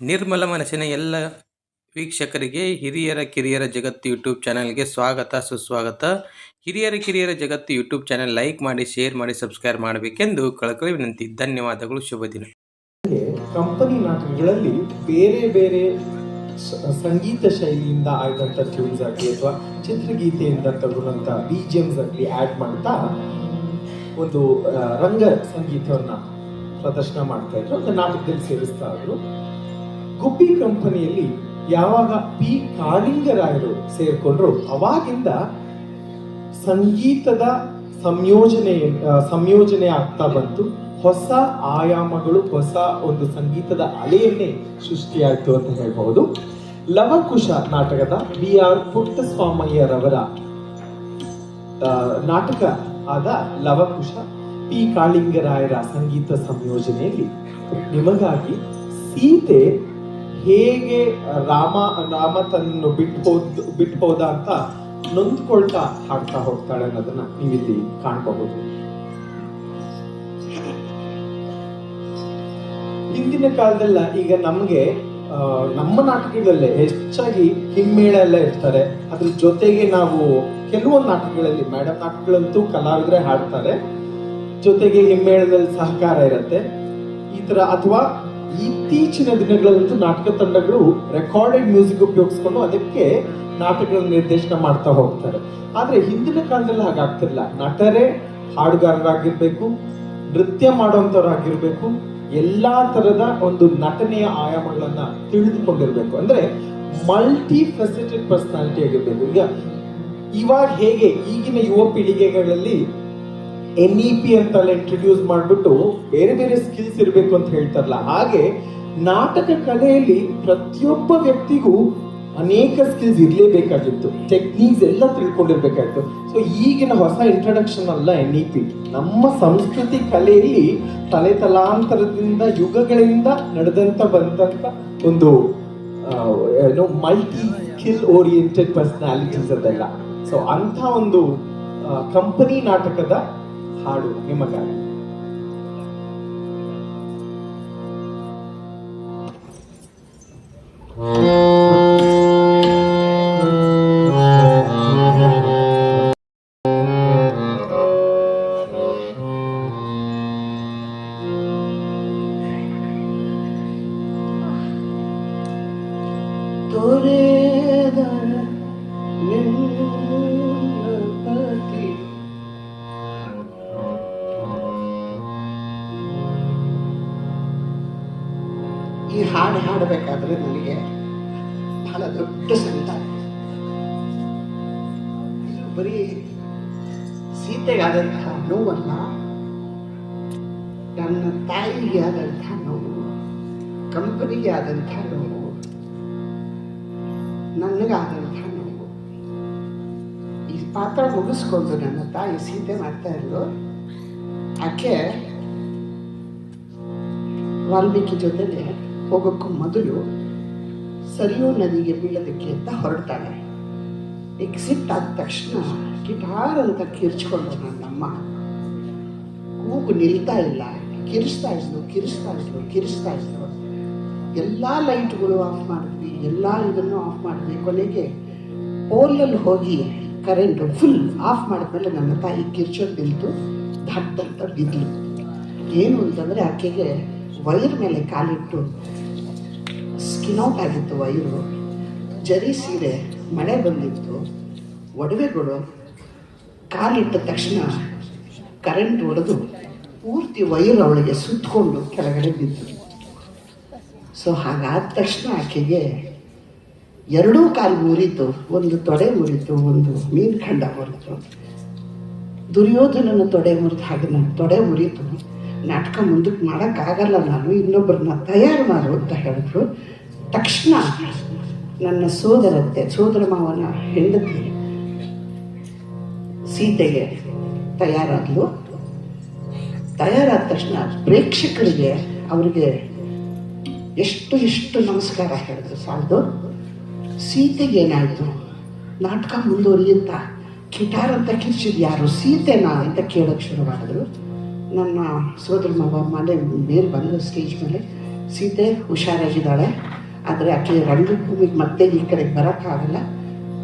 ನಿರ್ಮಲ ಮನಸ್ಸಿನ ಎಲ್ಲ ವೀಕ್ಷಕರಿಗೆ ಹಿರಿಯರ ಕಿರಿಯರ ಜಗತ್ತು ಯೂಟ್ಯೂಬ್ ಚಾನಲ್ಗೆ ಸ್ವಾಗತ, ಸುಸ್ವಾಗತ. ಹಿರಿಯರ ಕಿರಿಯರ ಜಗತ್ತು ಯೂಟ್ಯೂಬ್ ಚಾನಲ್ ಲೈಕ್ ಮಾಡಿ, ಶೇರ್ ಮಾಡಿ, ಸಬ್ಸ್ಕ್ರೈಬ್ ಮಾಡಬೇಕೆಂದು ಕಳಕಳಿ ವಿನಂತಿ. ಧನ್ಯವಾದಗಳು, ಶುಭ ದಿನ. ಕಂಪನಿ ನಾಟಕಗಳಲ್ಲಿ ಬೇರೆ ಬೇರೆ ಸಂಗೀತ ಶೈಲಿಯಿಂದ ಆಗಿದಂಥ ಟ್ಯೂನ್ಸ್ ಆಗಲಿ ಅಥವಾ ಚಿತ್ರಗೀತೆಯಿಂದ ತಗೊಂಡಂಥ ಬಿ ಜಿ ಎಮ್ಸ್ ಆಗಲಿ ಆ್ಯಡ್ ಮಾಡ್ತಾ ಒಂದು ರಂಗ ಸಂಗೀತವನ್ನು ಪ್ರದರ್ಶನ ಮಾಡ್ತಾ ಇದ್ರು. ಒಂದು ನಾಟಕದಲ್ಲಿ ಸೇರಿಸ್ತಾ ಇದ್ರು. ಗುಬ್ಬಿ ಕಂಪನಿಯಲ್ಲಿ ಯಾವಾಗ ಪಿ ಕಾಳಿಂಗರಾಯರು ಸೇರ್ಕೊಂಡ್ರು, ಅವಾಗಿಂದ ಸಂಗೀತದ ಸಂಯೋಜನೆ ಸಂಯೋಜನೆ ಆಗ್ತಾ ಬಂತು. ಹೊಸ ಆಯಾಮಗಳು, ಹೊಸ ಒಂದು ಸಂಗೀತದ ಅಲೆಯನ್ನೇ ಸೃಷ್ಟಿಯಾಯಿತು ಅಂತ ಹೇಳ್ಬಹುದು. ಲವಕುಶ ನಾಟಕದ ಬಿ ಆರ್ ಪುಟ್ಟಸ್ವಾಮಯ್ಯರವರ ನಾಟಕ ಆದ ಲವಕುಶ ಪಿ ಕಾಳಿಂಗರಾಯರ ಸಂಗೀತ ಸಂಯೋಜನೆಯಲ್ಲಿ ನಿಮಗಾಗಿ ಸೀತೆ ಹೇಗೆ ರಾಮ ರಾಮ ತನ್ನನ್ನು ಬಿಟ್ಟು ಹೋದ್ ಬಿಟ್ಟು ಹೋದ ಅಂತ ನೊಂದ್ಕೊಳ್ತಾ ಹಾಕ್ತಾ ಹೋಗ್ತಾಳೆ ಅನ್ನೋದನ್ನ ನೀವಿಲ್ಲಿ ಕಾಣಬಹುದು. ಹಿಂದಿನ ಕಾಲದಲ್ಲ ಈಗ ನಮ್ಗೆ ನಮ್ಮ ನಾಟಕಗಳಲ್ಲೇ ಹೆಚ್ಚಾಗಿ ಹಿಮ್ಮೇಳ ಎಲ್ಲ ಇರ್ತಾರೆ. ಅದ್ರ ಜೊತೆಗೆ ನಾವು ಕೆಲವೊಂದು ನಾಟಕಗಳಲ್ಲಿ ಮೇಡಮ್ ನಾಟಕಗಳಂತೂ ಕಲಾವಿದ್ರೆ ಹಾಡ್ತಾರೆ. ಜೊತೆಗೆ ಹಿಮ್ಮೇಳದಲ್ಲಿ ಸಹಕಾರ ಇರುತ್ತೆ. ಈ ತರ ಅಥವಾ ಇತ್ತೀಚಿನ ದಿನಗಳಲ್ಲಂತೂ ನಾಟಕ ತಂಡಗಳು ರೆಕಾರ್ಡೆಡ್ ಮ್ಯೂಸಿಕ್ ಉಪಯೋಗಿಸ್ಕೊಂಡು ಅದಕ್ಕೆ ನಾಟಕಗಳನ್ನು ನಿರ್ದೇಶನ ಮಾಡ್ತಾ ಹೋಗ್ತಾರೆ. ಆದರೆ ಹಿಂದಿನ ಕಾಲದಲ್ಲಿ ಹಾಗಾಗ್ತಿರ್ಲಿಲ್ಲ. ನಟರೇ ಹಾಡುಗಾರರಾಗಿರ್ಬೇಕು, ನೃತ್ಯ ಮಾಡುವಂತವ್ರಾಗಿರ್ಬೇಕು, ಎಲ್ಲಾ ತರದ ಒಂದು ನಟನೆಯ ಆಯಾಮಗಳನ್ನ ತಿಳಿದುಕೊಂಡಿರ್ಬೇಕು. ಅಂದ್ರೆ ಮಲ್ಟಿ ಫೆಸಿಟೆಡ್ ಪರ್ಸನಾಲಿಟಿ ಆಗಿರ್ಬೇಕು. ಈಗ ಇವಾಗ ಹೇಗೆ ಈಗಿನ ಯುವ ಪೀಳಿಗೆಗಳಲ್ಲಿ ಎನ್ ಇ ಪಿ ಅಂತೆಲ್ಲ ಇಂಟ್ರೊಡ್ಯೂಸ್ ಮಾಡ್ಬಿಟ್ಟು ಬೇರೆ ಬೇರೆ ಸ್ಕಿಲ್ಸ್ ಇರಬೇಕು ಅಂತ ಹೇಳ್ತಾರಲ್ಲ, ಹಾಗೆ ನಾಟಕ ಕಲೆಯಲ್ಲಿ ಪ್ರತಿಯೊಬ್ಬ ವ್ಯಕ್ತಿಗೂ ಅನೇಕ ಸ್ಕಿಲ್ಸ್ ಇರಲೇಬೇಕಾಗಿತ್ತು. ಟೆಕ್ನಿಕ್ಸ್ ಎಲ್ಲ ತಿಳ್ಕೊಂಡಿರ್ಬೇಕಾಗಿತ್ತು. ಸೊ ಈಗಿನ ಹೊಸ ಇಂಟ್ರಡಕ್ಷನ್ ಅಲ್ಲ ಎನ್ ಇ ಪಿ ನಮ್ಮ ಸಂಸ್ಕೃತಿ ಕಲೆಯಲ್ಲಿ ತಲೆ ತಲಾಂತರದಿಂದ, ಯುಗಗಳಿಂದ ನಡೆದಂತ ಬಂದಂತ ಒಂದು ಏನು ಮಲ್ಟಿ ಸ್ಕಿಲ್ ಓರಿಯೆಂಟೆಡ್ ಪರ್ಸನಾಲಿಟೀಸ್ ಅದೆಲ್ಲ. ಸೊ ಅಂಥ ಒಂದು ಕಂಪನಿ ನಾಟಕದ ಹಾಡು ನಿಮಗಾಗಿ ತೊರೆದ ಹಾಡು ಹಾಡಬೇಕಾದ್ರೆ ನನಗೆ ಬಹಳ ದೊಡ್ಡ ಸಂಕಟ ಇದು ಬರೀ ಸೀತೆಗಾದಂತಹ ನೋವಲ್ಲ ನನ್ನ ತಾಯಿಗೆ ಆದಂತಹ ನೋವು ಕಂಪನಿಗೆ ಆದಂತಹ ನೋವು ನನಗಾದಂತಹ ನೋವು. ಈ ಪಾತ್ರ ಮುಗಿಸ್ಕೊಂಡು ನನ್ನ ತಾಯಿ ಸೀತೆ ಮಾಡ್ತಾ ಇದ್ಲು ಆಕೆ ವಾಲ್ಮೀಕಿ ಜೊತೆಲೆ ಹೋಗೋಕ್ಕೂ ಮೊದಲು ಸರಿಯೋ ನದಿಗೆ ಬೀಳೋದಕ್ಕೆ ಅಂತ ಹೊರಡ್ತಾಳೆ. ಎಕ್ಸಿಟ್ ಆದ ತಕ್ಷಣ ಗಿಟಾರ್ ಅಂತ ಕಿರ್ಚ್ಕೊಂಡು ನನ್ನಮ್ಮ ಕೂಗು ನಿಲ್ತಾ ಇಲ್ಲ. ಕಿರಿಸ್ತಾ ಇದ್ಲು ಕಿರಿಸ್ತಾ ಇದ್ಲು ಕಿರಿಸ್ತಾ ಇದ್ಲು. ಎಲ್ಲ ಲೈಟ್ಗಳು ಆಫ್ ಮಾಡಿದ್ವಿ. ಎಲ್ಲ ಇದನ್ನು ಆಫ್ ಮಾಡಿದ್ವಿ. ಕೊನೆಗೆ ಪೋಲಲ್ಲಿ ಹೋಗಿ ಕರೆಂಟ್ ಫುಲ್ ಆಫ್ ಮಾಡಿದ್ಮೇಲೆ ನನ್ನ ತಾಯಿ ಕಿರ್ಚೋದು ನಿಲ್ತು ದಡ್ಡ ಅಂತ ಬಿದ್ಲು. ಏನು ಅಂತಂದರೆ ಆಕೆಗೆ ವೈರ್ ಮೇಲೆ ಕಾಲಿಟ್ಟು ಸ್ಕಿನ್ ಔಟ್ ಆಗಿತ್ತು ವೈರು. ಜರಿ ಸೀರೆ ಮಳೆ ಬಂದಿತ್ತು. ಒಡವೆಗಳು ಕಾಲಿಟ್ಟ ತಕ್ಷಣ ಕರೆಂಟ್ ಹೊಡೆದು ಪೂರ್ತಿ ವೈರ್ ಅವಳಿಗೆ ಸುತ್ತಕೊಂಡು ಕೆಳಗಡೆ ಬಿದ್ದು ಸೊ ಹಾಗಾದ ತಕ್ಷಣ ಆಕೆಗೆ ಎರಡೂ ಕಾಲು ಮುರಿತು ಒಂದು ತೊಡೆ ಮುರಿತು ಒಂದು ಮೀನು ಖಂಡ ಮುರಿತು ದುರ್ಯೋಧನನ ತೊಡೆ ಮುರಿದ ಹಾಗೆ ನಾನು ತೊಡೆ ಮುರಿತು ನಾಟಕ ಮುಂದಕ್ಕೆ ಮಾಡೋಕ್ಕಾಗಲ್ಲ ನಾನು ಇನ್ನೊಬ್ಬರನ್ನ ತಯಾರು ಮಾಡು ಅಂತ ಹೇಳಿದ್ರು. ತಕ್ಷಣ ನನ್ನ ಸೋದರತ್ತೆ, ಸೋದರ ಮಾವನ ಹೆಂಡತಿ ಸೀತೆಗೆ ತಯಾರಾದ್ಲು. ತಯಾರಾದ ತಕ್ಷಣ ಪ್ರೇಕ್ಷಕರಿಗೆ ಅವರಿಗೆ ಎಷ್ಟು ಎಷ್ಟು ನಮಸ್ಕಾರ ಹೇಳಿದ್ರು ಸಾಲದು. ಸೀತೆಗೆ ಏನಾಯಿತು? ನಾಟಕ ಮುಂದುವರಿಯುತ್ತಾ? ಕಿಟಾರ್ ಅಂತ ಕಿರ್ಚಿದ್ ಯಾರು? ಸೀತೆನಾ? ಅಂತ ಕೇಳೋಕ್ಕೆ ಶುರು ಮಾಡಿದ್ರು ನನ್ನ ಸೋದರ ಮಗ ಮನೆ ಮೇಲೆ ಬಂದು ಸ್ಟೇಜ್ ಮೇಲೆ ಸೀತೆ ಹುಷಾರಾಗಿದ್ದಾಳೆ. ಆದರೆ ಆಕೆ ರಂಗಭೂಮಿಗೆ ಮತ್ತೆ ಈ ಕಡೆಗೆ ಬರೋಕ್ಕಾಗಲ್ಲ.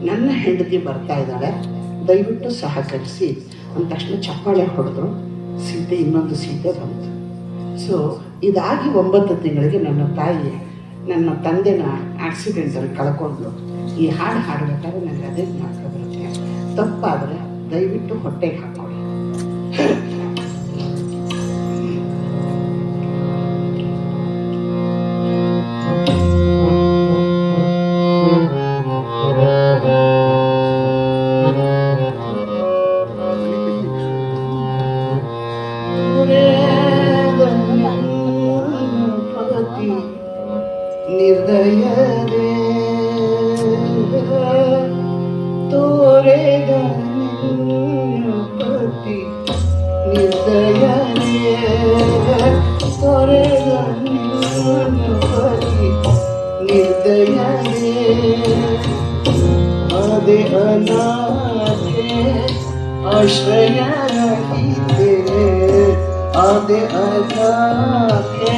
ನನ್ನ ಹೆಂಡತಿ ಬರ್ತಾ ಇದ್ದಾಳೆ. ದಯವಿಟ್ಟು ಸಹಕರಿಸಿ ಅಂದ ತಕ್ಷಣ ಚಪ್ಪಾಳೆ ಹೊಡೆದ್ರು. ಸೀತೆ, ಇನ್ನೊಂದು ಸೀತೆ ಬಂತು. ಸೊ ಇದಾಗಿ ಒಂಬತ್ತು ತಿಂಗಳಿಗೆ ನನ್ನ ತಾಯಿ, ನನ್ನ ತಂದೆನ ಆಕ್ಸಿಡೆಂಟಲ್ಲಿ ಕಳ್ಕೊಂಡು ಈ ಹಾಡು ಹಾಡಬೇಕಾದ್ರೆ ನನಗೆ ಅದೇ ಜ್ಞಾಪಕ ಬರುತ್ತೆ. ತಪ್ಪಾದರೆ ದಯವಿಟ್ಟು ಹೊಟ್ಟೆಗೆ ಹಾಕೊಳ್ಳಿ ನಿರ್ದಯರೇ ತೋರೆಗ ಪತಿ ನಿರ್ದಯರೇ ತೋರೆಗ ಪತಿ ನಿರ್ದಯರೇ ಅದೇ ಅನಾಥೆ ಆಶ್ರಯ ರಹಿತೆ ಅದೇ ಅನಾಥೆ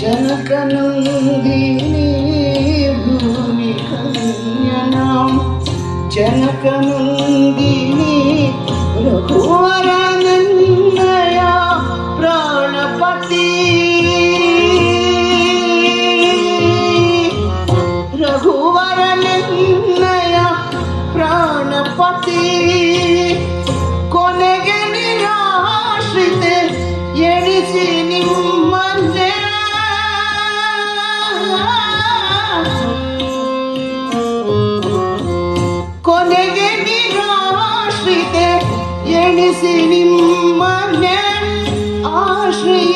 జనకనందిని భూమి కన్యనా జనకనం Yenisinin annem. Aşığı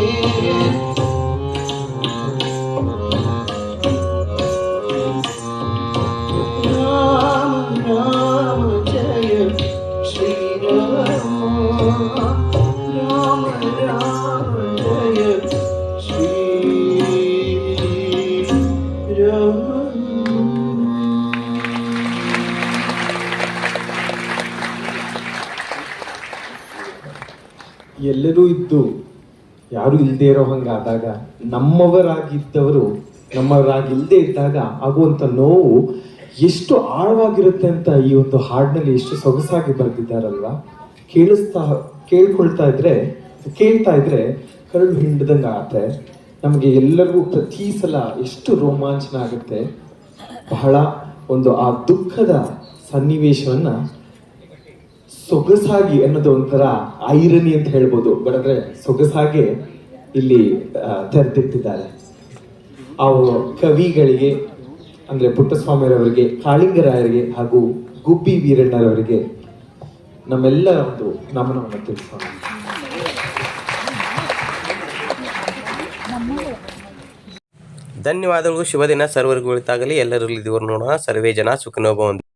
ಎಲ್ಲರೂ ಇದ್ದು, ಯಾರು ಇಲ್ಲದೆ ಇರೋ ಹಂಗಾದಾಗ ನಮ್ಮವರಾಗಿದ್ದವರು ನಮ್ಮವರಾಗಿಲ್ಲದೆ ಇದ್ದಾಗ ಆಗುವಂಥ ನೋವು ಎಷ್ಟು ಆಳವಾಗಿರುತ್ತೆ ಅಂತ ಈ ಒಂದು ಹಾಡಿನಲ್ಲಿ ಎಷ್ಟು ಸೊಗಸಾಗಿ ಬರೆದಿದ್ದಾರಲ್ವಾ? ಕೇಳಿಸ್ತಾ, ಕೇಳ್ಕೊಳ್ತಾ ಇದ್ರೆ, ಕೇಳ್ತಾ ಇದ್ರೆ ಕರಳು ಹಿಂಡ್ದಂಗ ಆಗುತ್ತೆ ನಮಗೆ ಎಲ್ಲರಿಗೂ ಪ್ರತಿ ಸಲ ಎಷ್ಟು ರೋಮಾಂಚನ ಆಗುತ್ತೆ. ಬಹಳ ಒಂದು ಆ ದುಃಖದ ಸನ್ನಿವೇಶವನ್ನ ಸೊಗಸಾಗಿ ಅನ್ನೋದು ಒಂಥರ ಐರನಿ ಅಂತ ಹೇಳ್ಬೋದು. ಬಟ್ ಅಂದ್ರೆ ಸೊಗಸಾಗೆ ಇಲ್ಲಿ ತೆರೆದಿಟ್ಟಿದ್ದಾರೆ. ಆ ಕವಿಗಳಿಗೆ, ಅಂದ್ರೆ ಪುಟ್ಟಸ್ವಾಮಿಯವರಿಗೆ, ಕಾಳಿಂಗರಾಯರಿಗೆ ಹಾಗೂ ಗುಬ್ಬಿ ವೀರಣ್ಣರವರಿಗೆ ನಮ್ಮೆಲ್ಲ ಒಂದು ನಮನವನ್ನು ತಿಳಿಸೋಣ ಧನ್ಯವಾದಗಳು. ಶುಭ ದಿನ. ಸರ್ವರಿಗೂ ಉಳಿತಾಗಲಿ. ಎಲ್ಲರಲ್ಲಿ ದೇವರು ನೋಡೋಣ. ಸರ್ವೇ ಜನ ಸುಖನೋಭವಂತು